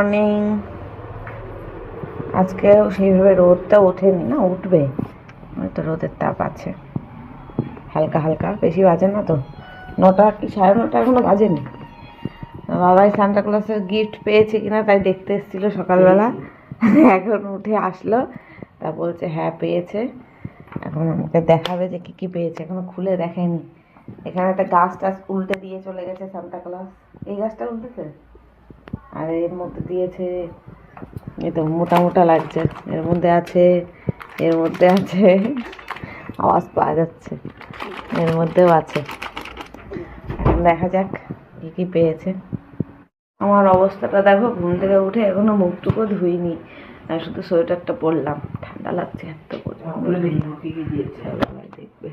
Morning আজকেও সেইভাবে রোদটা ওঠেনি না, উঠবে। তো রোদের তাপ আছে। হালকা হালকা, বেশি বাজে না তো। নটা কি, সাড়ে নটা এখনও বাজেনি? বাবাই সান্টা ক্লাসের গিফট পেয়েছে কিনা তাই দেখতে এসেছিল সকালবেলা। এখন উঠে আসলো, তা বলছে হ্যাঁ পেয়েছে। এখন আমাকে দেখাবে যে কী কী পেয়েছে, এখনও খুলে দেখেনি। এখানে একটা গাছ টাছ উল্টে দিয়ে চলে গেছে সান্টা ক্লাস এই গাছটা উল্টেছে? আর এর মধ্যে দিয়েছে এই তো মোটা মোটা লাগছে। এর মধ্যে আছে এর মধ্যে আছে আওয়াজ পাওয়া যাচ্ছে। এর মধ্যেও আছে। এখন দেখা যাক কি কি পেয়েছে। আমার অবস্থাটা দেখো ঘুম থেকে উঠে এখনও মুখটুকু ধুইনি। শুধু সোয়েটারটা পরলাম। ঠান্ডা লাগছে এত দেখবে।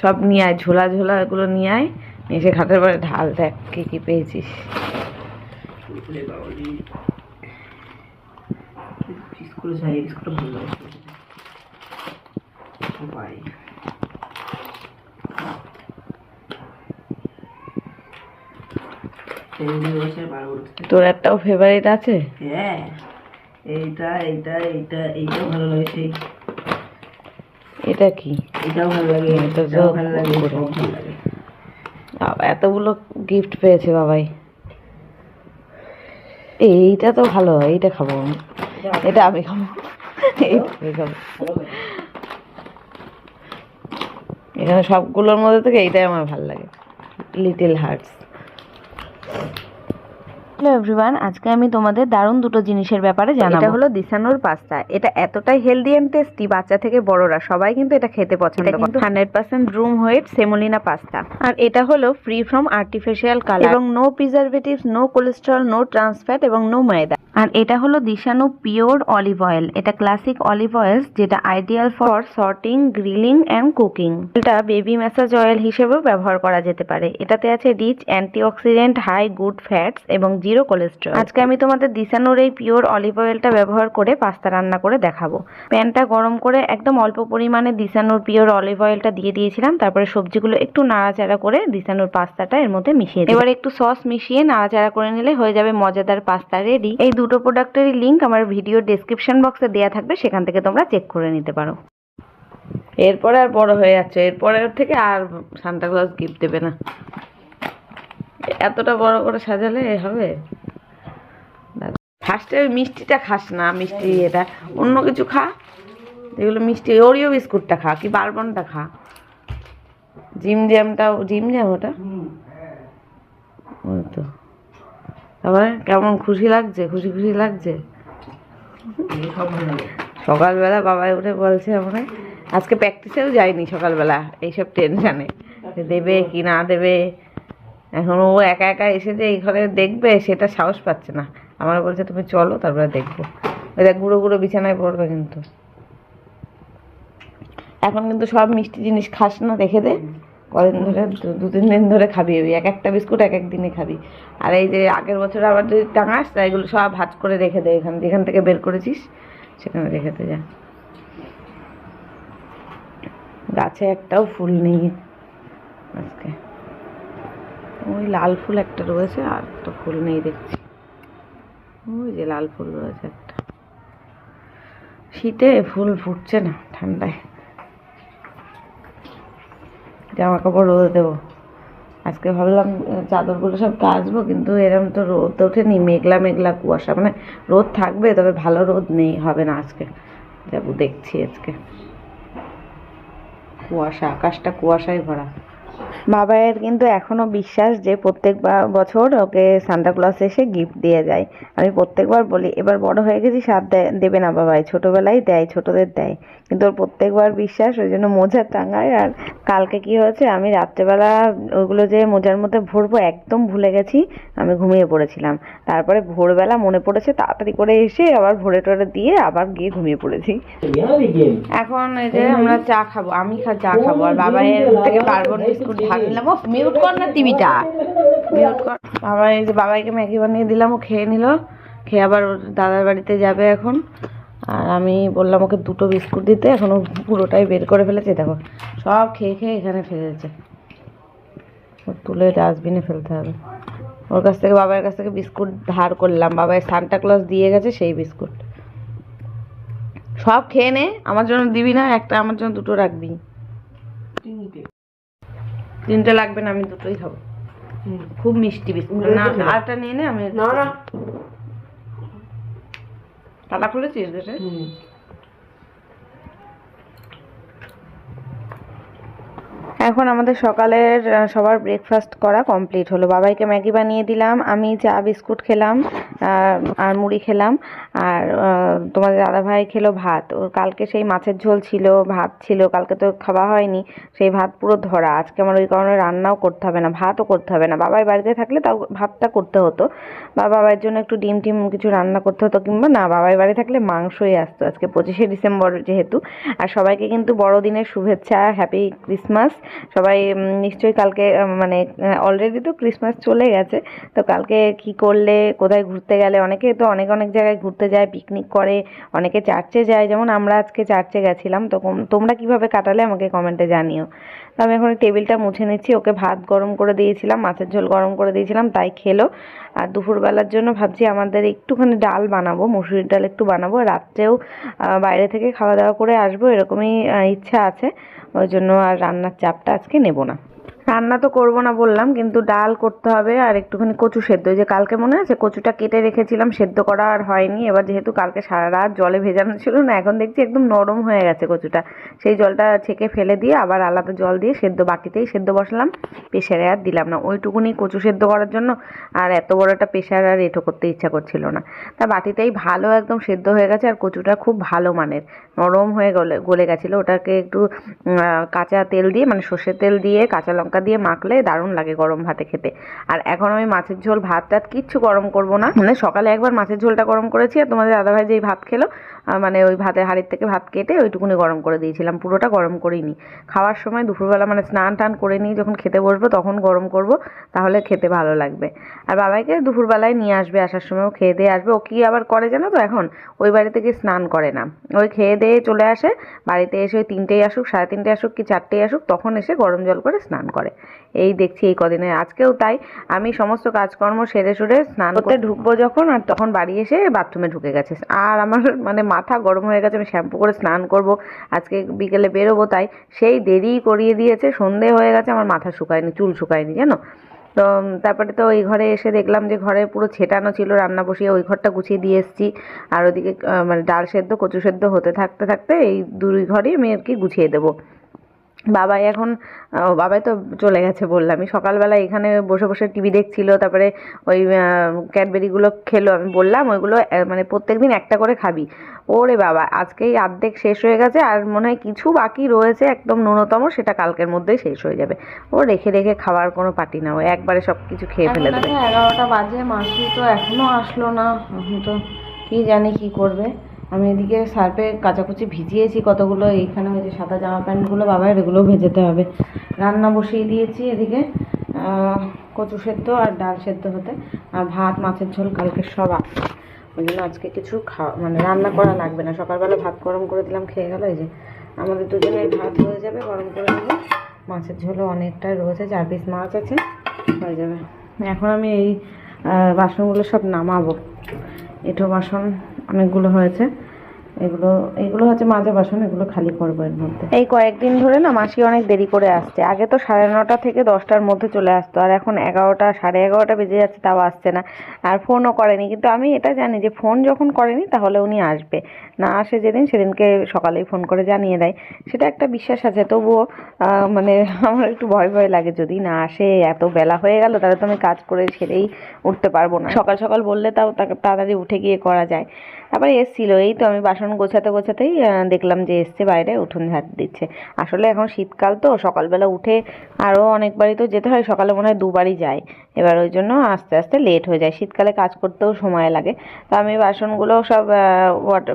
সব নিয়ে আয় ঝোলা ঝোলা এগুলো নিয়ে আয়। এসে খাটের পরে ঢাল দেখ কি কি পেয়েছিস। স্কুলে যাই স্কুলে ভালো লাগে তোর একটাও ফেভারিট আছে? হ্যাঁ। এইটা এইটা এইটা এইটাও ভালো লাগে সেই এটা কি? এটাও ভালো লাগে তো এটাও ভালো লাগে সব ভালো লাগে। বাবা, এতগুলো গিফট পেয়েছে বাবাই। এইটা তো ভালো, এইটা খাব এটা আমি খাব। খাব। এখানে সবগুলোর মধ্যে থেকে এইটাই আমার ভালো লাগে। লিটিল হার্টস হ্যালো এভরিওয়ান আজকে আমি তোমাদের দারুণ দুটো জিনিসের ব্যাপারে জানাব। এটা হলো দিশানোর পাস্তা। এটা এতটাই হেলদি এন্ড টেস্টি বাচ্চা থেকে বড়রা সবাই কিন্তু এটা খেতে পছন্দ করে। কিন্তু hundred percent durum wheat semolina pasta আর এটা হলো ফ্রি ফ্রম আর্টিফিশিয়াল কালার এবং no preservatives no cholesterol no trans fat এবং নো ময়দা আর এটা হলো দিশানু পিওর অলিভ অয়েল। এটা ক্লাসিক অলিভ অয়েল যেটা ideal for sauteing grilling and cooking এটা বেবি ম্যাসাজ অয়েল হিসেবেও ব্যবহার করা যেতে পারে। এটাতে আছে rich antioxidant high good fats এবং জিরো কোলেস্ট্রল আজকে আমি তোমাদের দিশানুর এই পিওর অলিভ অয়েলটা ব্যবহার করে পাস্তা রান্না করে দেখাবো। প্যানটা গরম করে একদম অল্প পরিমাণে দিশানুর পিওর অলিভ অয়েলটা দিয়ে দিয়েছিলাম। তারপরে সবজিগুলো একটু নাড়াচাড়া করে দিশানুর পাস্তাটা এর মধ্যে মিশিয়ে এবার একটু সস মিশিয়ে নাড়াচাড়া করে নিলে হয়ে যাবে মজাদার পাস্তা রেডি। এই দুটো প্রোডাক্টেরই লিঙ্ক আমার ভিডিও ডেসক্রিপশন বক্সে দেওয়া থাকবে সেখান থেকে তোমরা চেক করে নিতে পারো। এরপরে আর বড় হয়ে যাচ্ছে। এরপরের থেকে আর সান্তা ক্লজ গিফট দেবে না। এতটা বড় করে সাজালে হবে? ফার্স্টে ওই মিষ্টিটা খাস না মিষ্টি এটা। অন্য কিছু খা। যেগুলো মিষ্টি ওরিও বিস্কুটটা খা কি বারবনটা খা। জিম জ্যামটাও জিম জ্যাম ওটা? ওই তো। তারপরে কেমন খুশি লাগছে? খুশি খুশি লাগছে? সকালবেলা বাবাই উঠে বলছে আমরা আজকে প্র্যাকটিসেও যায়নি সকালবেলা এইসব টেনশানে দেবে কি না দেবে? এখন ও একা একা এসে যে এই ঘরে দেখবে, সেটা সাহস পাচ্ছে না। আমার বলছে, তুমি চলো, তারপরে দেখব। ওই দেখ গুঁড়ো গুঁড়ো বিছানায় পড়বে কিন্তু। এখন কিন্তু সব মিষ্টি জিনিস খাস না রেখে দে। কদিন ধরে, দু- তিন দিন ধরে খাবি ওই এক একটা বিস্কুট এক এক দিনে খাবি। আর এই যে আগের বছর আবার যদি টাঙাস তা এগুলো সব ভাজ করে রেখে দে এখান, যেখান থেকে বের করেছিস, সেখানে রেখে দে যা। গাছে একটাও ফুল নেই আজকে। ওই লাল ফুল একটা রয়েছে, আর একটা ফুল নেই দেখছি। ওই যে লাল ফুল রয়েছে একটা। শীতে ফুল ফুটছে না ঠান্ডায়। জামা কাপড় রোদে দেবো। আজকে ভাবলাম চাদরগুলো সব কাচবো, কিন্তু এরম তো রোদ ওঠেনি, মেঘলা মেঘলা কুয়াশা। মানে রোদ থাকবে, তবে ভালো রোদ নেই, হবে না আজকে। যাব দেখছি আজকে। কুয়াশা, আকাশটা কুয়াশায় ভরা। বাবাইয়ের কিন্তু এখনও বিশ্বাস যে প্রত্যেক বছর ওকে সান্তা ক্লজ এসে গিফট দিয়ে যায়। আমি প্রত্যেকবার বলি এবার বড় হয়ে গেছি সাথ দেবে না বাবাই ছোটবেলায় দেয় ছোটদের দেয়। কিন্তু ওর প্রত্যেকবার বিশ্বাস ওই জন্য মোজা টাঙায়। আর কালকে কি হয়েছে আমি রাত্রেবেলা ওগুলো যে মোজার মধ্যে ভরবো একদম ভুলে গেছি আমি ঘুমিয়ে পড়েছিলাম। তারপরে ভোরবেলা মনে পড়েছে তাড়াতাড়ি করে এসে আবার ভরে টরে দিয়ে আবার গিয়ে ঘুমিয়ে পড়েছি। এখন এই যে আমরা চা খাব আমি চা খাব আর বাবা এর থেকে পার্বণ বিস্কুট ও মিউট কর না টিভিটা। মিউট কর। বাবা এই যে বাবাইকে ম্যাগি বানিয়ে দিলাম ও খেয়ে নিল। খেয়ে আবার ওর দাদার বাড়িতে যাবে এখন। আর আমি বললাম ওকে দুটো বিস্কুট দিতে এখন পুরোটাই বের করে ফেলেছে। দেখো সব খেয়ে খেয়ে এখানে ফেলেছে ও তুলে ডাস্টবিনে ফেলতে হবে। ওর কাছ থেকে বাবার কাছ থেকে বিস্কুট ধার করলাম। বাবাই সান্টা ক্লজ দিয়ে গেছে সেই বিস্কুট। সব খেয়ে নে আমার জন্য দিবি না একটা আমার জন্য দুটো রাখবি। তিনটে তিনটে লাগবে না আমি দুটোই খাব। খুব মিষ্টি বিস্কুট। না আরটা নিয়ে নে আমি না না। তালা খুলেছিস গেছে এখন আমাদের সকালের সবার ব্রেকফাস্ট করা কমপ্লিট হলো। বাবাইকে ম্যাগি বানিয়ে দিলাম, আমি চা, বিস্কুট খেলাম আর মুড়ি খেলাম, আর তোমাদের দাদা ভাই খেলো ভাত। ওর কালকে সেই মাছের ঝোল ছিল, ভাত ছিল, কালকে তো খাওয়া হয়নি, সেই ভাত পুরো ধরা। আজকে আমার ওই কারণে রান্নাও করতে হবে না, ভাতও করতে হবে না। বাবাই বাড়িতে থাকলে তাও ভাতটা করতে হতো। বা বাবার জন্য একটু ডিম টিম কিছু রান্না করতে হতো, কিংবা না, বাবাই বাড়ি থাকলে মাংসই আসতো। আজকে পঁচিশে ডিসেম্বর যেহেতু, আর সবাইকে কিন্তু বড়দিনের শুভেচ্ছা হ্যাপি ক্রিসমাস সবাই নিশ্চয়ই কালকে মানে অলরেডি তো ক্রিসমাস চলে গেছে। তো কালকে কি করলে, কোথায় ঘুরতে গেলে? অনেকে তো অনেক অনেক জায়গায় ঘুরতে যায় পিকনিক করে, অনেকে চার্চে যায়। যেমন আমরা আজকে চার্চে গেছিলাম, তো তোমরা কীভাবে কাটালে আমাকে কমেন্টে জানিও। তো আমি এখন টেবিলটা মুছে নিচ্ছি। ওকে ভাত গরম করে দিয়েছিলাম, মাছের ঝোল গরম করে দিয়েছিলাম, তাই খেলো। আর দুপুরবেলার জন্য ভাবছি আমাদের একটুখানি ডাল বানাবো, মুসুরির ডাল একটু বানাবো। রাত্রেও বাইরে থেকে খাওয়া দাওয়া করে আসব, এরকমই ইচ্ছা আছে। ওই জন্য আর রান্নার চাপটা আজকে নেব না। রান্না তো করব না বললাম, কিন্তু ডাল করতে হবে আর একটুখানি কচু সেদ্ধ। যে কালকে মনে আছে, কচুটা কেটে রেখেছিলাম, সেদ্ধ করা আর হয়নি। এবার যেহেতু কালকে সারা রাত জলে ভেজানো ছিল না, এখন দেখছি একদম নরম হয়ে গেছে কচুটা। সেই জলটা ছেঁকে ফেলে দিয়ে আবার আলাদা জল দিয়ে সেদ্ধ, বাটিতেই সেদ্ধ বসালাম। প্রেশারে আর দিলাম না। ওইটুকুনি কচু সেদ্ধ করার জন্য আর এত বড় একটা প্রেশার আর এঁটো করতে ইচ্ছা করছিল না। তা বাটিতেই ভালো একদম সেদ্ধ হয়ে গেছে আর কচুটা খুব ভালো মানের। নরম হয়ে গলে গলে গেছিল। ওটাকে একটু কাঁচা তেল দিয়ে মানে সর্ষের তেল দিয়ে কাঁচা লঙ্কা দিয়ে মাখলে দারুণ লাগে গরম ভাতে খেতে। আর এখন আমি মাছের ঝোল ভাত টাত কিচ্ছু গরম করব না। মানে সকালে একবার মাছের ঝোলটা গরম করেছি আর তোমাদের দাদাভাই যেই ভাত খেলো মানে ওই ভাতের হাড়ির থেকে ভাত কেটে ওইটুকুনি গরম করে দিয়েছিলাম। পুরোটা গরম করিনি। খাওয়ার সময় দুপুরবেলা মানে স্নান টান করে নিয়ে যখন খেতে বসবো তখন গরম করব তাহলে খেতে ভালো লাগবে। আর বাবাইকে দুপুরবেলায় নিয়ে আসবে আসার সময়ও খেয়ে দিয়ে আসবে। ও কি আবার করে জানো তো এখন? ওই বাড়ি থেকে স্নান করে না। ওই খেয়ে দিয়ে চলে আসে বাড়িতে এসে ওই তিনটেই আসুক সাড়ে তিনটে আসুক কি চারটেই আসুক তখন এসে গরম জল করে স্নান করে। এই দেখছি এই কদিনে। আজকেও তাই। আমি সমস্ত কাজকর্ম সেরে সুরে স্নান করতে ঢুকবো যখন আর তখন বাড়ি এসে বাথরুমে ঢুকে গেছে। আর আমার মানে মাথা গরম হয়ে গেছে, আমি শ্যাম্পু করে স্নান করব। আজকে বিকেলে বেরোবো, তাই সেই দেরি করিয়ে দিয়েছে, সন্ধে হয়ে গেছে, আমার মাথা শুকায়নি, চুল শুকায়নি, জানো? তো তারপরে তো ওই ঘরে এসে দেখলাম যে ঘরে পুরো ছেটানো ছিল, রান্না বসিয়ে ওই ঘরটা গুছিয়ে দিয়ে এসেছি। আর ওদিকে মানে ডাল সেদ্ধ, কচু সেদ্ধ হতে থাকতে থাকতে এই দুই ঘরই আমি আর কি গুছিয়ে দেবো। বাবাই এখন বাবাই তো চলে গেছে বললামই সকালবেলা এখানে বসে বসে টিভি দেখছিল তারপরে ওই ক্যাডবেরিগুলো খেলো। আমি বললাম ওইগুলো মানে প্রত্যেকদিন একটা করে খাবি। ওরে বাবা আজকেই অর্ধেক শেষ হয়ে গেছে আর মনে হয় কিছু বাকি রয়েছে একদম ন্যূনতম সেটা কালকের মধ্যেই শেষ হয়ে যাবে। ও রেখে রেখে খাওয়ার কোনো পাটি না ও একবারে সব কিছু খেয়ে ফেলে দেবে। এগারোটা বাজে মাসি তো এখনও আসলো না। তো কি জানি কি করবে। আমি এদিকে সার্ফে কাচাকুচি ভিজিয়েছি কতগুলো, এইখানে ওই যে সাদা জামা প্যান্টগুলো বাবার এগুলোও ভেজাতে হবে। রান্না বসিয়ে দিয়েছি এদিকে কচু সেদ্ধ আর ডাল সেদ্ধ হতে। আর ভাত, মাছের ঝোল কালকে সব আছে ওই জন্য আজকে কিছু খাওয়া মানে রান্না করা লাগবে না। সকালবেলা ভাত গরম করে দিলাম, খেয়ে গেল এই যে। আমাদের দুজনের ভাত হয়ে যাবে, গরম করে দেবো মাছের ঝোলও অনেকটাই রয়েছে, চার পিস মাছ আছে, হয়ে যাবে। এখন আমি এই বাসনগুলো সব নামাবো। এঁটো বাসন অনেকগুলো হয়েছে। এগুলো এগুলো হচ্ছে মাজা বাসন, এগুলো খালি করব এর মধ্যে। এই কয়েকদিন ধরে না মাসি অনেক দেরি করে আসছে। আগে তো সাড়ে নটা থেকে দশটার মধ্যে চলে আসতো, আর এখন এগারোটা, সাড়ে এগারোটা বেজে যাচ্ছে, তাও আসছে না। আর ফোনও করেনি। কিন্তু আমি এটা জানি যে ফোন যখন করেনি, তাহলে উনি আসবে। না আসে যেদিন, সেদিনকে সকালেই ফোন করে জানিয়ে দেয়। সেটা একটা বিশ্বাস আছে। তবুও মানে আমার একটু ভয় ভয় লাগে। যদি না আসে, এত বেলা হয়ে গেল, তাহলে তো আমি কাজ করে ছেড়েই উঠতে পারব না। সকাল সকাল বললে তাও তাড়াতাড়ি উঠে গিয়ে করা যায়। তারপরে এসছিল, এই তো আমি বাসন গোছাতে গোছাতেই দেখলাম যে এসছে বাইরে, উঠোন ঝাড় দিচ্ছে। আসলে এখন শীতকাল তো, সকালবেলা উঠে আরও অনেকবারই তো যেতে হয়, সকালে মনে হয় দুবারই যায় এবার ওই জন্য আস্তে আস্তে লেট হয়ে যায়। শীতকালে কাজ করতেও সময় লাগে। তো আমি বাসনগুলো সব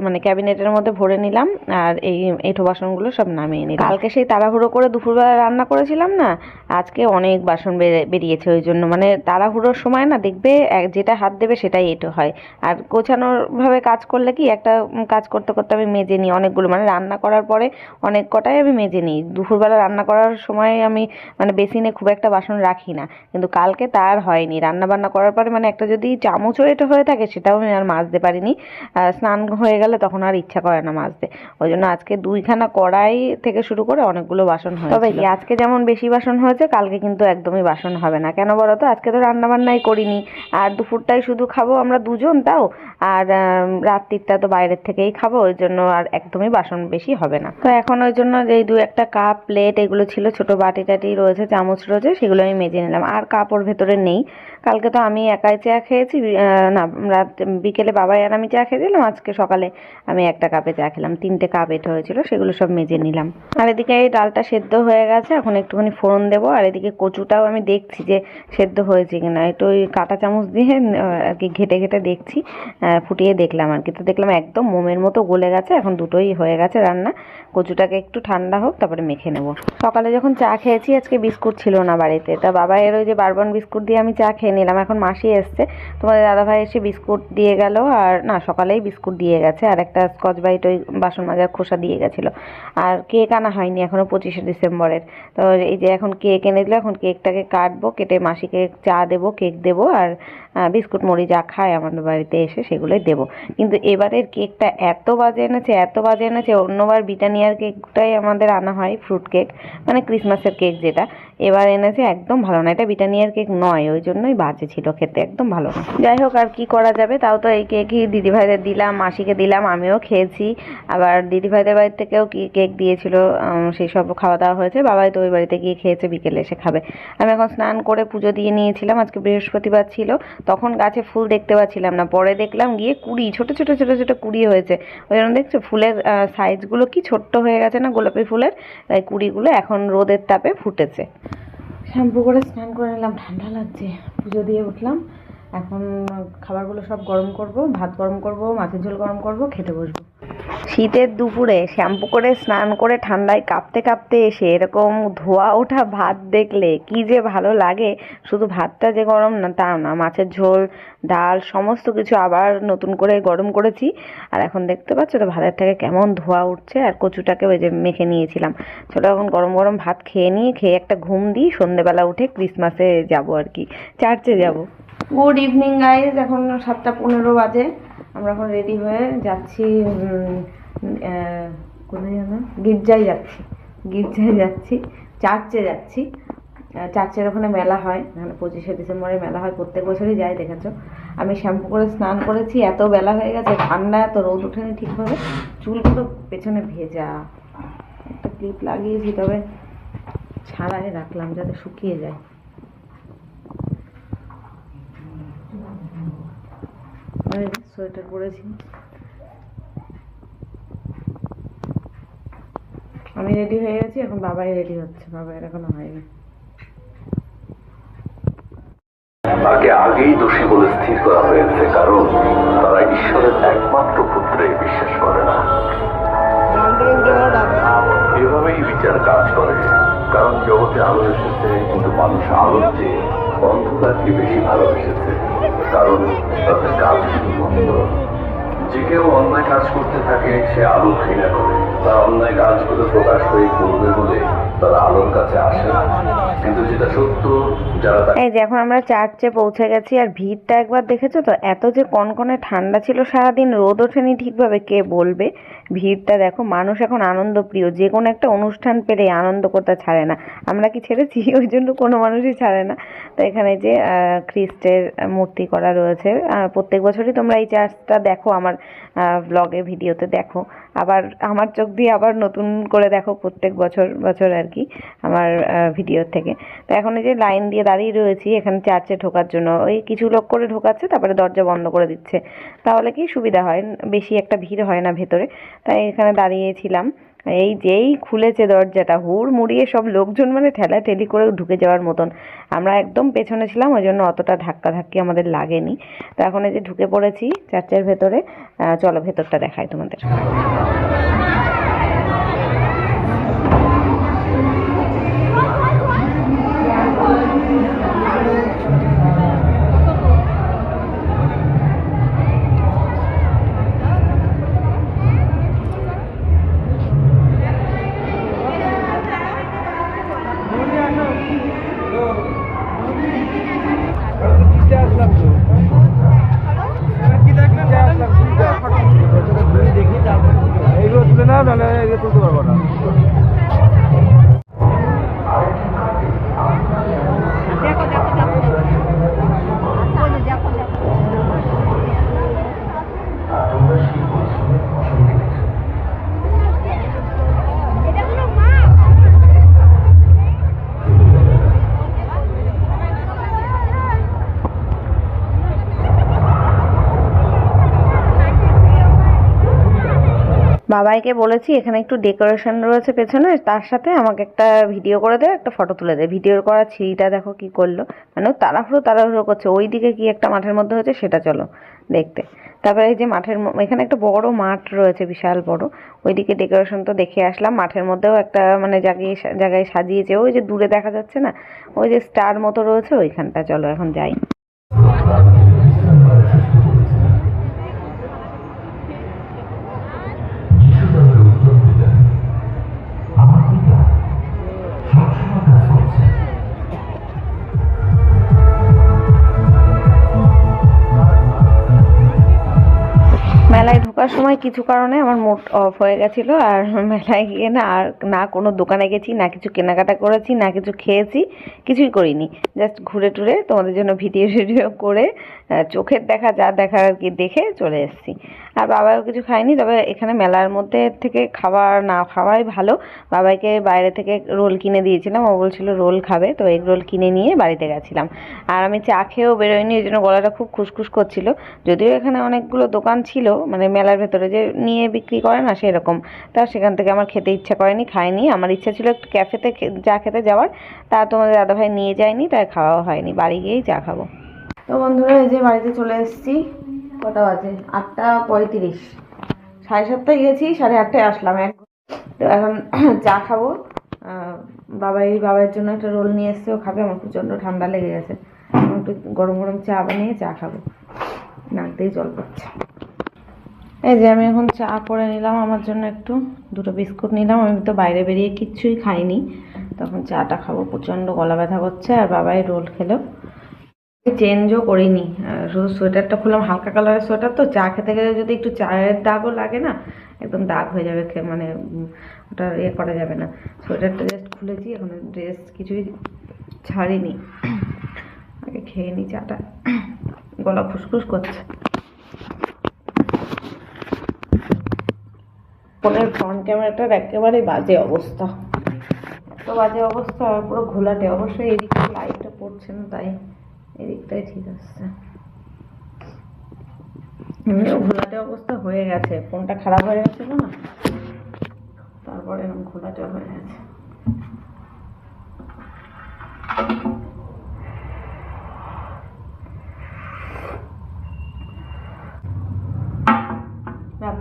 মানে ক্যাবিনেটের মধ্যে ভরে নিলাম, আর এই এঁঠো বাসনগুলো সব নামিয়ে নিলাম। কালকে সেই তাড়াহুড়ো করে দুপুরবেলা রান্না করেছিলাম না আজকে অনেক বাসন বেরে- বেরিয়েছে ওই জন্য মানে তাড়াহুড়োর সময় না দেখবে এক যেটা হাত দেবে সেটাই এটো হয়। আর গোছানোর ভাবে কাজ করলে কি একটা কাজ করতে করতে আমি মেজে নিই অনেকগুলো। মানে রান্না করার পরে অনেক কটাই আমি মেজে নিই। দুপুরবেলা রান্না করার সময় আমি মানে বেসিনে খুব একটা বাসন রাখি না। কিন্তু কালকে তার হয়নি। রান্না বান্না করার পরে মানে একটা যদি চামচও এটা হয়ে থাকে সেটাও আমি আর মাজতে পারিনি। স্নান হয়ে গেলে তখন আর ইচ্ছা করে না মাজতে। ওই জন্য আজকে দুইখানা কড়াই থেকে শুরু করে অনেকগুলো বাসন হয়েছে তবে কি আজকে যেমন বেশি বাসন হয়েছে কালকে কিন্তু একদমই বাসন হবে না। কেন বলো তো? আজকে তো রান্নাবান্নাই করিনি। আর দুপুরটাই শুধু খাব আমরা দুজন তাও। আর রাত্রিটা তো বাইরের থেকেই খাব, ওই জন্য আর একদমই বাসন বেশি হবে না। তো এখন ওই জন্য যে দু একটা কাপ প্লেট এগুলো ছিল, ছোট বাটি টাটি রয়েছে, চামচ রয়েছে, সেগুলো আমি মেজে নিলাম। আর কাপড় ভেতরে নেই। কালকে তো আমি একাই চা খেয়েছি না, রাত, বিকেলে বাবাই আর আমি চা খেয়েছিলাম আজকে সকালে আমি একটা কাপে চা খেলাম, তিনটে কাপ এটা হয়েছিল, সেগুলো সব মেজে নিলাম। আর এদিকে এই ডালটা সেদ্ধ হয়ে গেছে, এখন একটুখানি ফোড়ন দেবো, আর এদিকে কচুটাও আমি দেখছি যে সেদ্ধ হয়েছে কিনা, একটু ওই কাঁটা চামচ দিয়ে আর কি ঘেটে ঘেটে দেখছি ফুটিয়ে দেখলাম আর কি। তো দেখলাম একদম মোমের মতো গলে গেছে, এখন দুটোই হয়ে গেছে রান্না। কচুটাকে একটু ঠান্ডা হোক, তারপরে মেখে নেব। সকালে যখন চা খেয়েছি, আজকে বিস্কুট ছিল না বাড়িতে। তা বাবা এর ওই যে বারবন বিস্কুট দিয়ে আমি চা খেয়ে নিলাম, এখন মাসি এসছে। তোমাদের দাদাভাই এসে বিস্কুট দিয়ে গেল, আর না, সকালেই বিস্কুট দিয়ে গেছে, আর একটা স্কচ বাইট ওই বাসন মাজার খোসা দিয়ে গেছিল। আর কেক আনা হয়নি এখনও পঁচিশে ডিসেম্বরের। তো এই যে এখন কেক এনে দিল, এখন কেকটাকে কাটবো, কেটে মাসিকে চা দেবো, কেক দেবো, আর বিস্কুট মুড়ি যা খায় আমাদের বাড়িতে এসে সেগুলোই দেবো। কিন্তু এবারের কেকটা এত বাজে এনেছে, এত বাজে এনেছে, অন্যবার ব্রিটানিয়ার কেকটাই আমাদের আনা হয় ফ্রুট কেক মানে ক্রিসমাসের কেক যেটা। এবার এনেছে একদম ভালো না, এটা ব্রিটানিয়ার কেক নয়, ওই জন্যই বাজে ছিল খেতে, একদম ভালো না। যাই হোক, আর কি করা যাবে, তাও তো এই কেকই দিদিভাইদের দিলাম, মাসিকে দিলাম, আমিও খেয়েছি। আবার দিদিভাইদের বাড়ি থেকেও কি কেক দিয়েছিল সেই সব খাওয়া দাওয়া হয়েছে, বাবাই তো ওই বাড়িতে গিয়ে খেয়েছে, বিকেলে এসে খাবে। আমি এখন স্নান করে পুজো দিয়ে নিয়েছিলাম, আজকে বৃহস্পতিবার ছিল তখন গাছে ফুল দেখতে পাচ্ছিলাম না। পরে দেখলাম গিয়ে কুড়ি, ছোট ছোট ছোট ছোট কুড়ি হয়েছে। ওই জন্য দেখছ, ফুলের সাইজগুলো কি ছোট্ট হয়ে গেছে না গোলাপি ফুলের? তাই কুড়িগুলো এখন রোদের তাপে ফুটেছে। শ্যাম্পু করে স্নান করে নিলাম, ঠান্ডা লাগছে। পুজো দিয়ে উঠলাম। এখন খাবারগুলো সব গরম করব, ভাত গরম করব, মাছের ঝোল গরম করব, খেতে বসবো। শীতের দুপুরে শ্যাম্পু করে স্নান করে ঠান্ডায় কাঁপতে কাঁপতে এসে এরকম ধোয়া ওঠা ভাত দেখলে কি যে ভালো লাগে। শুধু ভাতটা যে গরম না, তা না, মাছের ঝোল, ডাল, সমস্ত কিছু আবার নতুন করে গরম করেছি। আর এখন দেখতে পাচ্ছ তো ভাতের থেকে কেমন ধোয়া উঠছে, আর কচুটাকে ওই যে মেখে নিয়েছিলাম। ছোটো এখন গরম গরম ভাত খেয়ে নিয়ে, খেয়ে একটা ঘুম দিই, সন্ধেবেলা উঠে ক্রিসমাসে যাব আর কি। চার্চে যাব। গুড ইভিনিং গাইজ এখন সাতটা পনেরো বাজে। আমরা এখন রেডি হয়ে যাচ্ছি কোথায় যেন? গির্জায় যাচ্ছি গির্জায় যাচ্ছি চার্চে যাচ্ছি। চার্চের ওখানে মেলা হয় এখানে পঁচিশে ডিসেম্বরে মেলা হয়, প্রত্যেক বছরই যাই, দেখেছ? আমি শ্যাম্পু করে স্নান করেছি, এত বেলা হয়ে গেছে, ঠান্ডা, এত রোদ ওঠেনি ঠিকভাবে। চুলগুলো পেছনে ভেজা। একটা ক্লিপ লাগিয়েছি, তবে ছাড়াই রাখলাম যাতে শুকিয়ে যায়। আমি সোয়েটার পরেছি। আমি রেডি হয়ে গেছি, এখন বাবাই রেডি হচ্ছে। বাবাই এখনও হয়নি। তাকে আগেই দোষী বলে স্থির করা হয়েছে, কারণ তারা ঈশ্বরের একমাত্র পুত্রে বিশ্বাস করে না। এভাবেই বিচার কাজ করে, কারণ জগতে আলো এসেছে, কিন্তু মানুষ আলোর চেয়ে অন্ধকারকে বেশি ভালোবেসেছে। কারণ তাদের কাজ যে কেউ অন্যায় কাজ করতে থাকে, সে আলো ঘৃণা করে। তার অন্যায় কাজগুলো প্রকাশ হয়ে করবে বলে তারা আলোর কাছে আসে না। কিন্তু যেটা সত্য এই যে এখন আমরা চার্চে পৌঁছে গেছি, আর ভিড়টা একবার দেখেছ তো? এত যে কনকনে ঠান্ডা ছিল সারাদিন, রোদ ওঠেনি ঠিকভাবে, কে বলবে? ভিড়টা দেখো, মানুষ এখন আনন্দ প্রিয় যে কোনো একটা অনুষ্ঠান পেলে আনন্দ করতে ছাড়ে না। আমরা কি ছেড়েছি? ওই জন্য কোনো মানুষই ছাড়ে না। তো এখানে যে খ্রিস্টের মূর্তি করা রয়েছে প্রত্যেক বছরই তোমরা এই চার্চটা দেখো আমার ব্লগে ভিডিওতে দেখো। আবার আমার চোখ দিয়ে আবার নতুন করে দেখো প্রত্যেক বছর বছর আর কি, আমার ভিডিও থেকে। তো এখন এই যে লাইন দিয়ে দাঁড়িয়ে রয়েছি, এখানে চার্চে ঢোকার জন্য। ওই কিছু লোক করে ঢোকাচ্ছে, তারপরে দরজা বন্ধ করে দিচ্ছে। তাহলে কি সুবিধা হয়? বেশি একটা ভিড় হয় না ভেতরে। তাই এখানে দাঁড়িয়েছিলাম। এই যেই খুলেছে দরজাটা, হুড় মুড়িয়ে সব লোকজন মানে ঠেলা ঠেলি করে ঢুকে যাওয়ার মতন। আমরা একদম পেছনে ছিলাম, ওই জন্য অতটা ধাক্কা ধাক্কি আমাদের লাগেনি। তো এখন এই যে ঢুকে পড়েছি চার্চের ভেতরে চলো ভেতরটা দেখাই তোমাদের। বাবাইকে বলেছি, এখানে একটু ডেকোরেশন রয়েছে পেছনে, তার সাথে আমাকে একটা ভিডিও করে দেয় একটা ফটো তুলে দেয় ভিডিওর করা ছিঁড়িটা দেখো কি করল। মানে তাড়াহুড়ো তাড়াহুড়ো করছে ওই দিকে কি একটা মাঠের মধ্যে হয়েছে, সেটা চলো দেখতে। তারপরে এই যে মাঠের এখানে একটা বড় মাঠ রয়েছে, বিশাল বড়। ওইদিকে ডেকোরেশন তো দেখে আসলাম, মাঠের মধ্যেও একটা মানে জায়গায় জায়গায় সাজিয়েছে। ওই যে দূরে দেখা যাচ্ছে না, ওই যে স্টার মতো রয়েছে, ওইখানটা চলো এখন যাই। মেলায় ঢোকার সময় কিছু কারণে আমার মুড অফ হয়ে গেছিল। আর মেলায় গিয়ে না আর না কোনো দোকানে গেছি, না কিছু কেনাকাটা করেছি, না কিছু খেয়েছি, কিছুই করিনি। জাস্ট ঘুরে টুরে তোমাদের জন্য ভিডিও ভিডিও করে চোখের দেখা, যা দেখার আর কি দেখে চলে এসেছি। আর বাবাও কিছু খায়নি, তবে এখানে মেলার মধ্যে থেকে খাবার না খাওয়াই ভালো। বাবাইকে বাইরে থেকে রোল কিনে দিয়েছিলাম, ও বলছিল রোল খাবে, তো এগ রোল কিনে নিয়ে বাড়িতে গেছিলাম। আর আমি চা খেয়েও বেরোয়নি ওই জন্য গলাটা খুব খুসখুস করছিল। যদিও এখানে অনেকগুলো দোকান ছিল মানে মেলার ভেতরে যে নিয়ে বিক্রি করে না সেরকম। তা সেখান থেকে আমার খেতে ইচ্ছা করেনি খাইনি আমার ইচ্ছা ছিল একটু ক্যাফেতে চা খেতে যাওয়ার। তা তোমাদের দাদাভাই নিয়ে যায়নি, তাই খাওয়াও হয়নি। বাড়ি গিয়েই চা খাব। তো বন্ধুরা, এই যে বাড়িতে চলে এসেছি। কটা বাজে? আটটা পঁয়ত্রিশ। সাড়ে সাতটায় গেছি, সাড়ে আটটায় আসলাম এক তো এখন চা খাব। বাবাই, বাবার জন্য একটা রোল নিয়ে এসছে, ও খাবে। আমার প্রচণ্ড ঠান্ডা লেগে গেছে। একটু গরম গরম চা বানিয়ে চা খাব। নাক দিয়ে জল পড়ছে। এই যে আমি এখন চা করে নিলাম, আমার জন্য একটু দুটো বিস্কুট নিলাম। আমি তো বাইরে বেরিয়ে কিচ্ছুই খাইনি। তখন চাটা খাব, প্রচণ্ড গলা ব্যথা করছে আর বাবাই রোল খেলো। চেঞ্জও করিনি। শুধু সোয়েটারটা খুললাম, হালকা কালারের সোয়েটার তো, চা খেতে গেলে যদি একটু চায়ের দাগও লাগে না, একদম দাগ হয়ে যাবে মানে ওটা ইয়ে করা যাবে না। সোয়েটারটা জাস্ট খুলেছি, এখন ড্রেস কিছুই ছাড়িনি। আগে খেয়ে নি চাটা। গলা ফুসফুস করছে। ফোনের ফ্রন্ট ক্যামেরাটার একেবারে বাজে অবস্থা। এত বাজে অবস্থা পুরো ঘোলাটে। অবশ্যই এদিকে লাইটটা পড়ছে না, তাই এদিকটাই ঠিক এমনিও ঘোলাটে অবস্থা হয়ে গেছে। ফোনটা খারাপ হয়ে গেছিল না? তারপরে এরকম ঘোলাটে হয়ে গেছে।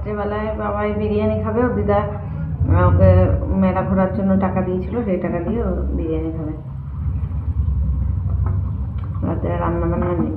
রাত্রেবেলায় বাবাই বিরিয়ানি খাবে, ও দিদা ওকে মেলা ঘোরার জন্য টাকা দিয়েছিল, সেই টাকা দিয়ে ও বিরিয়ানি খাবে। রাত্রে রান্না বান্না নেই।